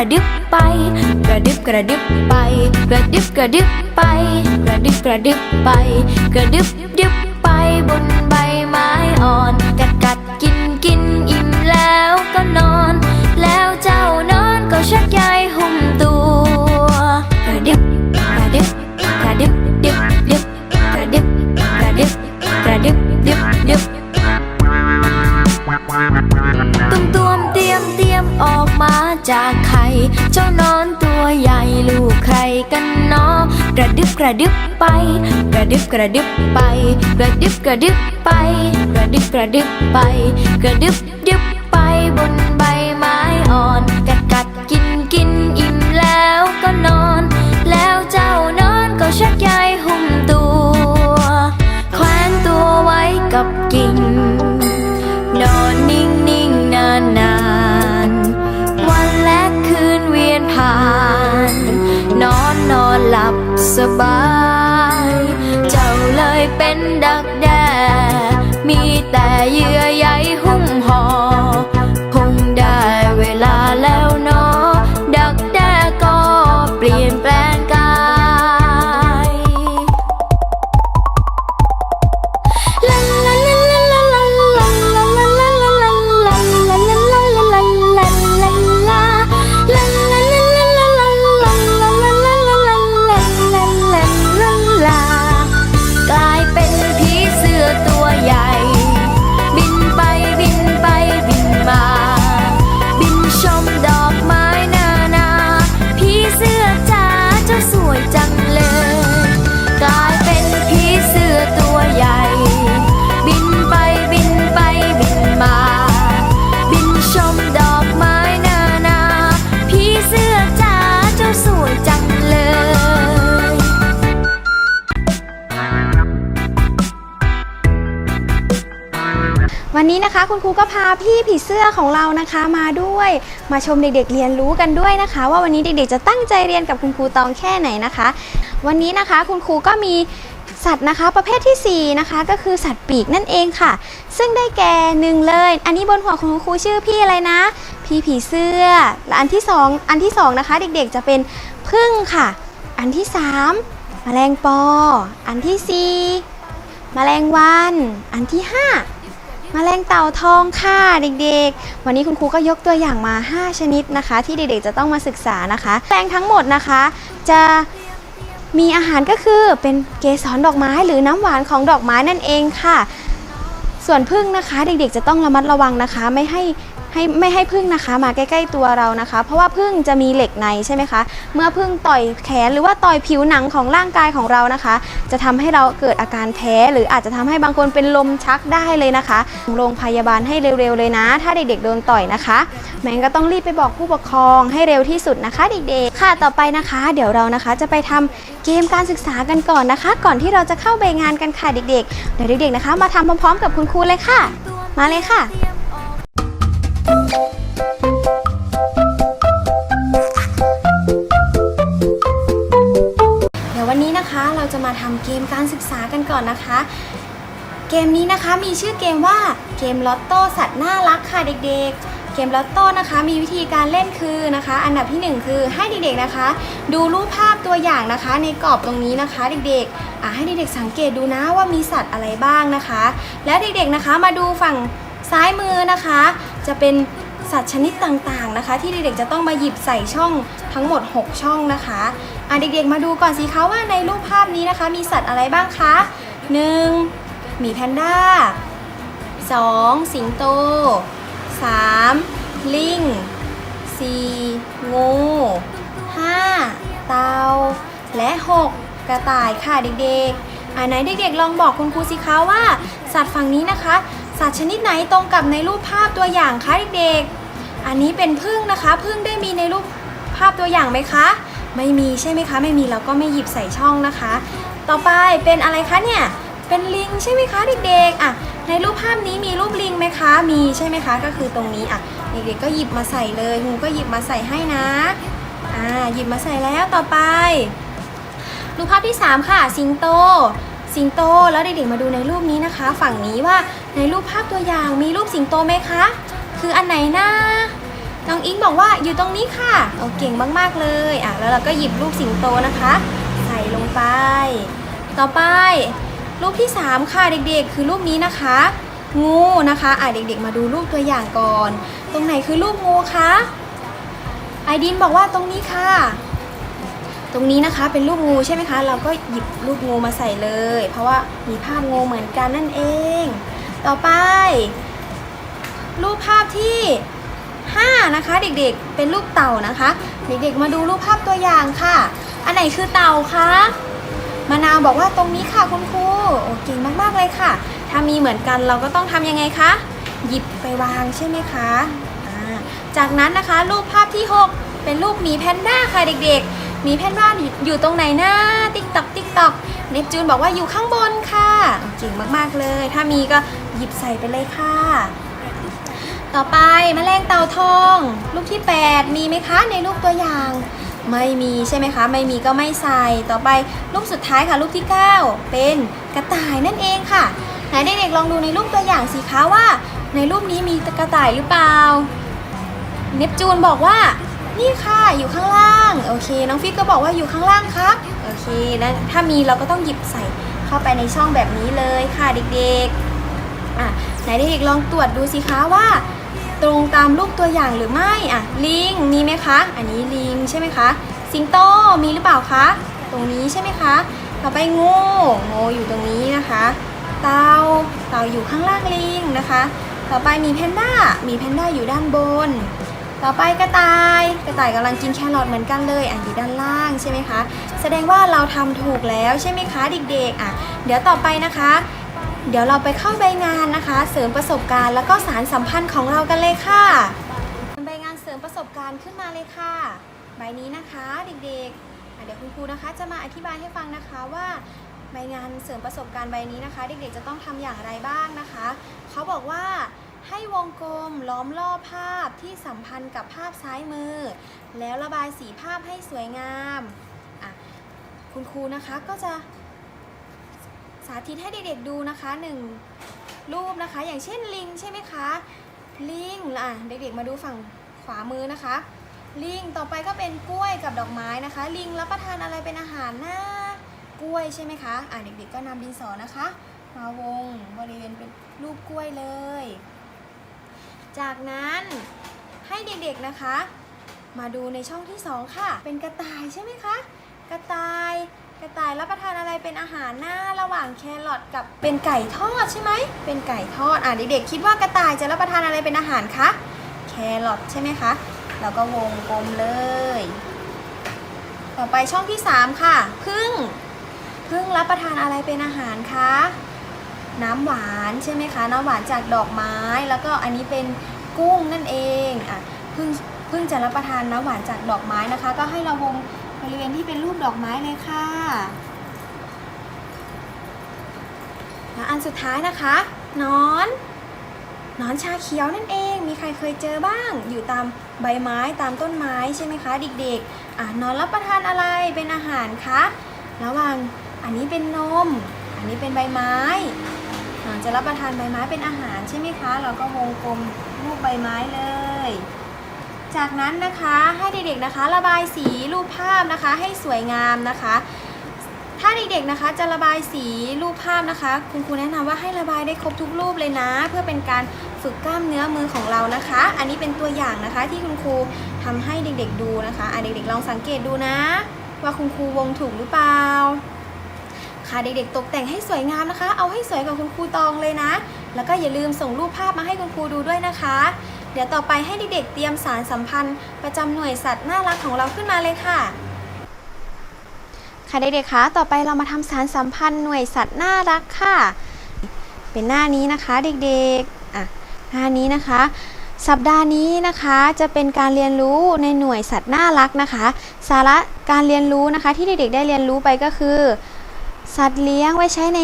ระดึบไป กระดึบกระดึบไป กระดึบกระดึบไป กระดึบกระดึบไป กระดึบดึบไปบนใบไม้อ่อน กัดกัดกินกินอิ่มแล้วก็นอน แล้วเจ้านอนก็ชักใย ระดึบกระดึบไป กระดึบกระดึบไป กระดึบกระดึบไป กระดึบกระดึบไป กระดึบดึบไปบนใบไม้อ่อน กัดกัดกินกินอิ่มแล้วก็นอน แล้วเจ้านอนก็ชักใย บาย เจ้าเลยเป็นดักแด้มีแต่เยื่อใย คะคุณครูก็พาพี่ผีเสื้อของเรานะคะมาด้วย มาชมเด็กๆเรียนรู้กันด้วยนะคะ ว่าวันนี้เด็กๆจะตั้งใจเรียนกับคุณครูตองแค่ไหนนะคะ วันนี้นะคะคุณครูก็มีสัตว์นะคะประเภทที่สี่นะคะ ก็คือสัตว์ปีกนั่นเองค่ะ ซึ่งได้แก่หนึ่งเลย อันนี้บนหัวของคุณครูชื่อพี่อะไรนะ พี่ผีเสื้อ และอันที่สองอันที่สองนะคะ เด็กๆจะเป็นพึ่งค่ะ อันที่สามแมลงปอ อันที่สี่แมลงวัน อันที่ห้า มแมลงเต่าทองค่ะเด็กๆ วันนี้คุณครูก็ยกตัวอย่างมา 5 ชนิดนะคะ ที่เด็กๆจะต้องมาศึกษานะคะแปลงทั้งหมดนะคะ จะมีอาหารก็คือเป็นเกสรดอกไม้หรือน้ำหวานของดอกไม้นั่นเองค่ะ ส่วนพึ่งนะคะ เด็กๆจะต้องระมัดระวังนะคะ ไม่ให้ให้ไม่ให้พึ่งนะคะ มาใกล้ๆตัวเรานะคะ เพราะว่าพึ่งจะมีเหล็กในใช่ไหมคะ เมื่อพึ่งต่อยแขนหรือว่าต่อยผิวหนังของร่างกายของเรานะคะ จะทำให้เราเกิดอาการแพ้ หรืออาจจะทำให้บางคนเป็นลมชักได้เลยนะคะโรงพยาบาลให้เร็วๆเลยนะ ถ้าเด็กๆโดนต่อยนะคะแม่งก็ต้องรีบไปบอกผู้ปกครองให้เร็วที่สุดนะคะ เด็กๆค่ะต่อไปนะคะ เดี๋ยวเรานะคะจะไปทำเกมการศึกษากันก่อนนะคะ ก่อนที่เราจะเข้าไปงานกันค่ะเด็กๆเดี๋ยวเด็กๆนะคะ มาทำพร้อมๆ กับคุณครูเลยค่ะ มาเลยค่ะ วันนี้นะคะเราจะมาทำเกมการศึกษากันก่อนนะคะ เกมนี้นะคะมีชื่อเกมว่าเกมลอตโต้สัตว์น่ารักค่ะเด็กๆ เกมลอตโต้นะคะ มีวิธีการเล่นคือนะคะ อันดับที่หนึ่งคือให้เด็กๆนะคะ ดูรูปภาพตัวอย่างนะคะ ในกรอบตรงนี้นะคะ เด็กๆอะให้เด็กๆสังเกตดูนะว่ามีสัตว์อะไรบ้างนะคะ และเด็กๆนะคะมาดูฝั่งซ้ายมือนะคะ จะเป็น สัตว์ชนิดต่างๆนะคะ ที่เด็กๆจะต้องมาหยิบใส่ช่องทั้งหมด 6 ช่องนะคะอะเด็กๆมาดูก่อนสิคะว่าในรูปภาพนี้นะคะ มีสัตว์อะไรบ้างคะ 1. หมีแพนด้า 2. สิงโต 3. ลิง 4. งู 5. เตา และ 6. กระต่ายค่ะเด็กๆอ่าไหนเด็กๆลองบอกคุณครูสิคะว่า สัตว์ฝั่งนี้นะคะ สัตว์ชนิดไหนตรงกับในรูปภาพตัวอย่างคะเด็กๆ อันนี้เป็นพึ่งนะคะ พึ่งได้มีในรูปภาพตัวอย่างไหมคะ ไม่มีใช่ไหมคะ ไม่มีเราก็ไม่หยิบใส่ช่องนะคะ ต่อไปเป็นอะไรคะเนี่ย เป็นลิงใช่ไหมคะเด็กๆอะในรูปภาพนี้มีรูปลิงไหมคะ มีใช่ไหมคะ ก็คือตรงนี้อะเด็กๆก็หยิบมาใส่เลยงูก็หยิบมาใส่ให้นะอ่าหยิบมาใส่แล้วต่อไป รูปภาพที่ 3 ค่ะ สิงโต สิงโตแล้วเด็กๆมาดูในรูปนี้นะคะ ฝั่งนี้ว่าในรูปภาพตัวอย่างมีรูปสิงโตไหมคะ คืออันไหนนะน้องอิงบอกว่าอยู่ตรงนี้ค่ะโอเก่งมากๆเลยอะแล้วเราก็หยิบรูปสิงโตนะคะ ใส่ลงไป ต่อไป รูปที่ 3 ค่ะเด็กๆ คือรูปนี้นะคะ งูนะคะอะเด็กๆ มาดูรูปตัวอย่างก่อน ตรงไหนคือรูปงูคะไอดินบอกว่าตรงนี้ค่ะ ตรงนี้นะคะเป็นรูปงูใช่ไหมคะ เราก็หยิบรูปงูมาใส่เลย เพราะว่ามีภาพงูเหมือนกันนั่นเอง ต่อไป รูปภาพที่ 5 นะคะ เด็กๆ เป็นรูปเต่านะคะ เด็กๆ มาดูรูปภาพตัวอย่างค่ะ อันไหนคือเต่าคะมะนาวบอกว่าตรงนี้ค่ะคุณครูโอ้เก่งมากๆเลยค่ะ ถ้ามีเหมือนกันเราก็ต้องทำยังไงคะ หยิบไปวางใช่ไหมคะจากนั้นนะคะ รูปภาพที่ 6 เป็นรูปหมีแพนด้าค่ะเด็กๆหมีแพนด้าอยู่อยู่ตรงไหนนะติ๊กตอกติ๊กตอกเนปจูนบอกว่าอยู่ข้างบนค่ะเก่งมากๆเลย ถ้ามีก็หยิบใส่ไปเลยค่ะ ต่อไปแมลงเต่าทอง ลูกที่ 8 มีไหมคะในรูปตัวอย่าง ไม่มีใช่ไหมคะ ไม่มีก็ไม่ใส่ต่อไปรูปสุดท้ายค่ะรูปที่ 9 เป็นกระต่ายนั่นเองค่ะไหนเด็กๆลองดูในรูปตัวอย่างสิคะว่า ในรูปนี้มีกระต่ายหรือเปล่าเนปจูนบอกว่านี่ค่ะอยู่ข้างล่างโอเค น้องฟิกก็บอกว่าอยู่ข้างล่างครับโอเคนะถ้ามีเราก็ต้องหยิบใส่เข้าไปในช่องแบบนี้เลยค่ะเด็กๆอะไหนเด็กๆลองตรวจดูสิคะว่า ตรงตามรูปตัวอย่างหรือไม่อะลิงมีไหมคะ อันนี้ลิงใช่ไหมคะ สิงโตมีหรือเปล่าคะ ตรงนี้ใช่ไหมคะ ต่อไปงูงูอยู่ตรงนี้นะคะ เต่าเต่าอยู่ข้างล่างลิงนะคะ ต่อไปมีแพนด้า มีแพนด้าอยู่ด้านบน ต่อไปกระต่าย กระต่ายกำลังกินแครอทเหมือนกันเลยอะอยู่ด้านล่างใช่ไหมคะ แสดงว่าเราทำถูกแล้วใช่ไหมคะเด็กๆอะเดี๋ยวต่อไปนะคะ เดี๋ยวเราไปเข้าใบงานนะคะ เสริมประสบการณ์แล้วก็สารสัมพันธ์ของเรากันเลยค่ะใบงานเสริมประสบการณ์ขึ้นมาเลยค่ะ ใบนี้นะคะเด็กๆเดี๋ยวคุณครูนะคะ จะมาอธิบายให้ฟังนะคะว่าใบงานเสริมประสบการณ์ใบนี้นะคะ เด็กๆจะต้องทำอย่างไรบ้างนะคะ เขาบอกว่าให้วงกลมล้อมรอบภาพที่สัมพันธ์กับภาพซ้ายมือ แล้วระบายสีภาพให้สวยงามคุณครูนะคะก็จะาธิตให้เด็กๆดูนะคะหนึ่งรูปนะคะ อย่างเช่นลิงใช่ไหมคะลิงอะเด็กๆมาดูฝั่งขวามือนะคะ ลิงต่อไปก็เป็นกล้วยกับดอกไม้นะคะ ลิงรับประทานอะไรเป็นอาหารนะกล้วยใช่ไหมคะอะเด็กๆก็นำดินสอนะคะ มาวงบริเวณเป็นรูปกล้วยเลย จากนั้นให้เด็กๆนะคะ มาดูในช่องที่สองค่ะ เป็นกระต่ายใช่ไหมคะกระต่าย กระต่ายรับประทานอะไรเป็นอาหารหน้าระหว่างแครอทกับเป็นไก่ทอดใช่ไหม เป็นไก่ทอด อะเด็กๆคิดว่ากระต่ายจะรับประทานอะไรเป็นอาหารคะ แครอทใช่ไหมคะ แล้วก็วงกลมเลย ต่อไปช่องที่ 3 ค่ะ พึ่ง พึ่งรับประทานอะไรเป็นอาหารคะ น้ำหวานใช่ไหมคะ น้ำหวานจากดอกไม้ แล้วก็อันนี้เป็นกุ้งนั่นเอง อะ พึ่ง พึ่งจะรับประทานน้ำหวานจากดอกไม้นะคะ ก็ให้เราวง บริเวณที่เป็นรูปดอกไม้เลยค่ะและอันสุดท้ายนะคะนอนนอนชาเขียวนั่นเอง มีใครเคยเจอบ้าง อยู่ตามใบไม้ตามต้นไม้ใช่ไหมคะเด็กๆอะหนอนรับประทานอะไรเป็นอาหารคะระหว่างอันนี้เป็นนม อันนี้เป็นใบไม้นอนจะรับประทานใบไม้เป็นอาหารใช่ไหมคะ เราก็วงกลมรูปใบไม้เลย จากนั้นนะคะให้เด็กๆนะคะ ระบายสีรูปภาพนะคะให้สวยงามนะคะ ถ้าเด็กๆนะคะจะระบายสีรูปภาพนะคะ คุณครูแนะนำว่าให้ระบายได้ครบทุกรูปเลยนะ เพื่อเป็นการฝึกกล้ามเนื้อมือของเรานะคะ อันนี้เป็นตัวอย่างนะคะที่คุณครูทำให้เด็กๆดูนะคะอะเด็กๆลองสังเกตดูนะ ว่าคุณครูวงถูกหรือเปล่าค่ะเด็กๆตกแต่งให้สวยงามนะคะ เอาให้สวยกว่าคุณครูตองเลยนะ แล้วก็อย่าลืมส่งรูปภาพมาให้คุณครูดูด้วยนะคะ เดี๋ยวต่อไปให้เด็กๆเตรียมสารสัมพันธ์ ประจำหน่วยสัตว์น่ารักของเราขึ้นมาเลยค่ะ ค่ะเด็กๆคะต่อไปเรามาทำสารสัมพันธ์หน่วยสัตว์น่ารักค่ะ เป็นหน้านี้นะคะเด็กๆอะหน้านี้นะคะ สัปดาห์นี้นะคะจะเป็นการเรียนรู้ในหน่วยสัตว์น่ารักนะคะ สาระการเรียนรู้นะคะที่เด็กๆ ได้เรียนรู้ไปก็คือ สัตว์เลี้ยงไว้ใช้ใน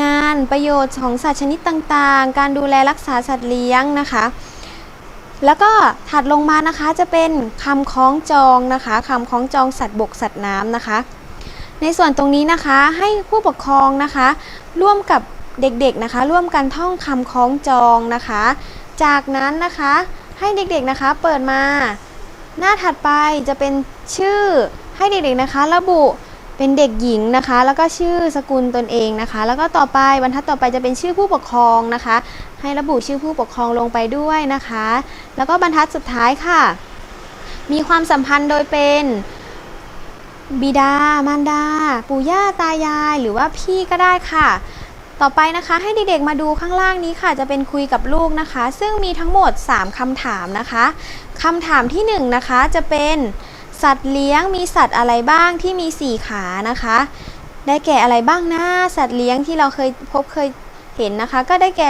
งานประโยชน์ของสัตว์ชนิดต่างๆ การดูแลรักษาสัตว์เลี้ยงนะคะ แล้วก็ถัดลงมานะคะจะเป็นคำคล้องจองนะคะคำคล้องจองสัตว์บกสัตว์น้ำนะคะ ในส่วนตรงนี้นะคะให้ผู้ปกครองนะคะ ร่วมกับเด็กๆนะคะ ร่วมกันท่องคำคล้องจองนะคะ จากนั้นนะคะให้เด็กๆนะคะเปิดมา หน้าถัดไปจะเป็นชื่อให้เด็กๆนะคะ ระบุ เป็นเด็กหญิงนะคะ แล้วก็ชื่อสกุลตนเองนะคะ แล้วก็ต่อไปบรรทัดต่อไปจะเป็นชื่อผู้ปกครองนะคะ ให้ระบุชื่อผู้ปกครองลงไปด้วยนะคะ แล้วก็บรรทัดสุดท้ายค่ะ มีความสัมพันธ์โดยเป็นบิดามารดา ปู่ย่าตายาย หรือว่าพี่ก็ได้ค่ะ ต่อไปนะคะให้เด็กๆมาดูข้างล่างนี้ค่ะ จะเป็นคุยกับลูกนะคะ ซึ่งมีทั้งหมด 3คำถามนะคะคำถามที่1นงนะคะจะเป็น สัตว์เลี้ยงมีสัตว์อะไรบ้างที่มี 4 ขานะคะ ได้แก่อะไรบ้างนะ สัตว์เลี้ยงที่เราเคยพบเคยเห็นนะคะ ก็ได้แก่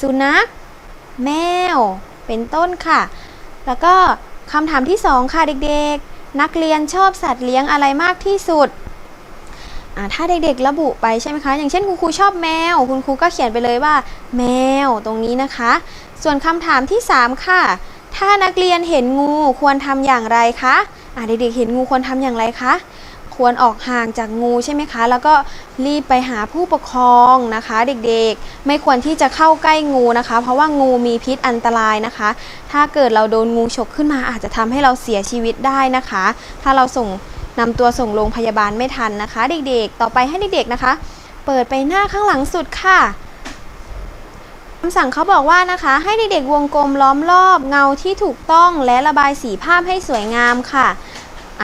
สุนัข แมว เป็นต้นค่ะ แล้วก็คำถามที่ 2 ค่ะเด็กๆ นักเรียนชอบสัตว์เลี้ยงอะไรมากที่สุด ถ้าเด็กๆระบุไปใช่ไหมคะ อย่างเช่นคุณครูชอบแมว คุณครูก็เขียนไปเลยว่า แมวตรงนี้นะคะ ส่วนคำถามที่ 3 ค่ะ ถ้านักเรียนเห็นงูควรทำอย่างไรคะ เด็กๆเห็นงูควรทำอย่างไรคะ ควรออกห่างจากงูใช่ไหมคะ แล้วก็รีบไปหาผู้ปกครองนะคะ เด็กๆ ไม่ควรที่จะเข้าใกล้งูนะคะ เพราะว่างูมีพิษอันตรายนะคะ ถ้าเกิดเราโดนงูฉกขึ้นมาอาจจะทำให้เราเสียชีวิตได้นะคะ ถ้าเราส่งนำตัวส่งโรงพยาบาลไม่ทันนะคะ เด็กๆ ต่อไปให้เด็กๆนะคะ เปิดไปหน้าข้างหลังสุดค่ะ คำสั่งเขาบอกว่านะคะ ให้เด็กๆวงกลมล้อมรอบเงาที่ถูกต้องและระบายสีภาพให้สวยงามค่ะ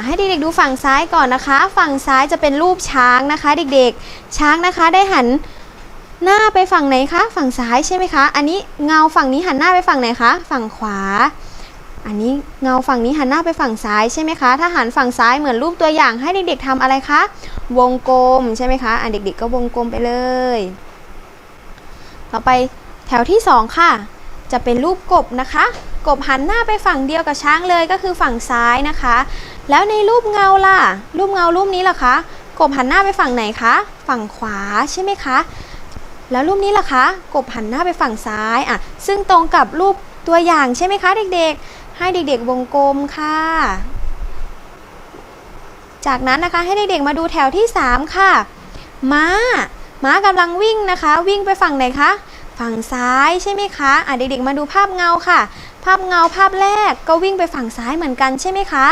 ให้เด็กๆดูฝั่งซ้ายก่อนนะคะ ฝั่งซ้ายจะเป็นรูปช้างนะคะ เด็กๆ ช้างนะคะได้หันหน้าไปฝั่งไหนคะ ฝั่งซ้ายใช่ไหมคะ อันนี้เงาฝั่งนี้หันหน้าไปฝั่งไหนคะ ฝั่งขวา อันนี้เงาฝั่งนี้หันหน้าไปฝั่งซ้ายใช่ไหมคะ ถ้าหันฝั่งซ้ายเหมือนรูปตัวอย่างให้เด็กๆทำอะไรคะ วงกลมใช่ไหมคะ อะเด็กๆก็วงกลมไปเลย ต่อไป แถวที่สองค่ะ จะเป็นรูปกบนะคะ กบหันหน้าไปฝั่งเดียวกับช้างเลยก็คือฝั่งซ้ายนะคะ แล้วในรูปเงาล่ะ รูปเงารูปนี้ล่ะคะ กบหันหน้าไปฝั่งไหนคะ ฝั่งขวาใช่ไหมคะ แล้วรูปนี้ล่ะคะ กบหันหน้าไปฝั่งซ้ายอะ ซึ่งตรงกับรูปตัวอย่างใช่ไหมคะเด็กๆ ให้เด็กๆวงกลมค่ะ จากนั้นนะคะให้เด็กๆมาดูแถวที่ 3 ค่ะ ม้า ม้ากำลังวิ่งนะคะ วิ่งไปฝั่งไหนคะ ฝั่งซ้ายใช่ไหมคะอะเด็กๆมาดูภาพเงาค่ะ ภาพเงาภาพแรกก็วิ่งไปฝั่งซ้ายเหมือนกันใช่ไหมคะ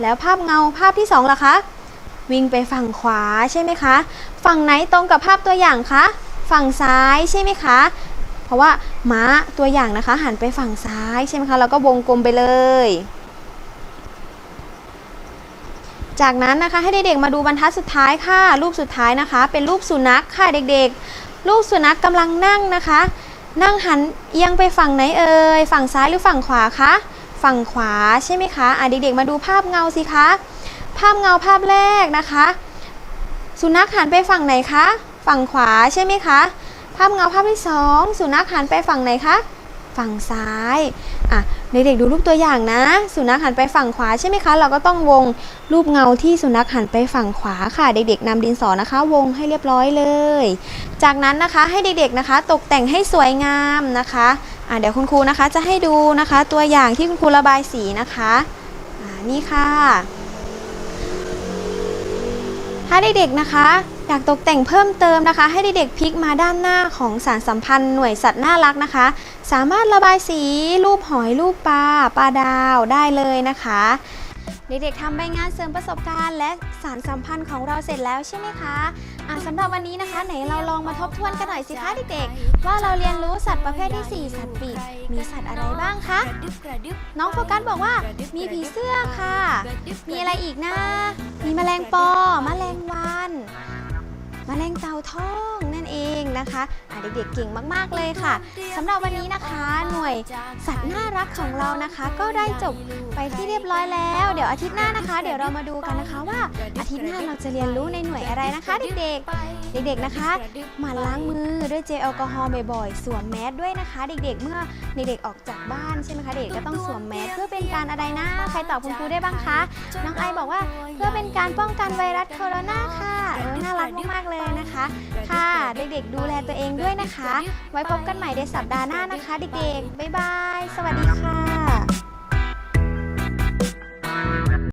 แล้วภาพเงาภาพที่2ล่ะคะ วิ่งไปฝั่งขวาใช่ไหมคะ ฝั่งไหนตรงกับภาพตัวอย่างคะ ฝั่งซ้ายใช่ไหมคะ เพราะว่าม้าตัวอย่างนะคะ หันไปฝั่งซ้ายใช่ไหมคะ แล้วก็วงกลมไปเลย จากนั้นนะคะให้เด็กๆมาดูบรรทัดสุดท้ายค่ะ รูปสุดท้ายนะคะ เป็นรูปสุนัขค่ะเด็กๆ รูปสุนัขกำลังนั่งนะคะ นั่งหันเอียงไปฝั่งไหนเอ่ยฝั่งซ้ายหรือฝั่งขวาคะฝั่งขวาใช่ไหมคะอะเด็กๆมาดูภาพเงาสิคะ ภาพเงาภาพแรกนะคะ สุนัขหันไปฝั่งไหนคะ ฝั่งขวาใช่ไหมคะ ภาพเงาภาพที่สองสุนัขหันไปฝั่งไหนคะ ฝั่งซ้ายอะ เด็กๆดูรูปตัวอย่างนะ สุนัขหันไปฝั่งขวาใช่ไหมคะ เราก็ต้องวงรูปเงาที่สุนัขหันไปฝั่งขวาค่ะ เด็กๆนำดินสอนะคะ วงให้เรียบร้อยเลย จากนั้นนะคะให้เด็กๆนะคะ ตกแต่งให้สวยงามนะคะอะเดี๋ยวคุณครูนะคะจะให้ดูนะคะ ตัวอย่างที่คุณครูระบายสีนะคะอ่านี่ค่ะถ้าเด็กๆนะคะ อยากตกแต่งเพิ่มเติมนะคะ ให้เด็กๆพลิกมาด้านหน้าของสารสัมพันธ์หน่วยสัตว์น่ารักนะคะ สามารถระบายสีรูปหอยรูปปลาปลาดาวได้เลยนะคะ เด็กๆทำใบงานเสริมประสบการณ์ และสารสัมพันธ์ของเราเสร็จแล้วใช่ไหมคะะสำหรับวันนี้นะคะ ไหนเราลองมาทบทวนกันหน่อยสิคะเด็กๆว่าเราเรียนรู้สัตว์ประเภทที่ 4 สัตว์ปีกมีสัตว์อะไรบ้างคะน้องโฟกัสบอกว่ามีผีเสื้อค่ะ มีอะไรอีกนะมีแมลงปอแมลงวัน มแมลงเต่าทอง นะคะะเด็กๆเก่งมากๆเลยค่ะสำหรับวันนี้นะคะ หน่วยสัตว์น่ารักของเรานะคะ ก็ได้จบไปที่เรียบร้อยแล้ว เดี๋ยวอาทิตย์หน้านะคะ เดี๋ยวเรามาดูกันนะคะว่าอาทิตย์หน้าเราจะเรียนรู้ในหน่วยอะไรนะคะเด็กๆ เด็กๆนะคะหมั่นล้างมือด้วยเจลแอลกอฮอล์บ่อยๆสวมแมสด้วยนะคะ เด็กๆ เมื่อเด็กๆออกจากบ้านใช่ไหมคะเด็กก็ต้องสวมแมสเพื่อเป็นการอะไรนะ ใครตอบคุณครูได้บ้างคะน้องไอบอกว่าเพื่อเป็นการป้องกันไวรัสโคโรนาค่ะเออน่ารักมากๆเลยนะคะ ค่ะ เด็กๆดูดูแลตัวเองด้วยนะคะ ไว้พบกันใหม่ในสัปดาห์หน้านะคะเด็กๆบ๊ายบาย สวัสดีค่ะ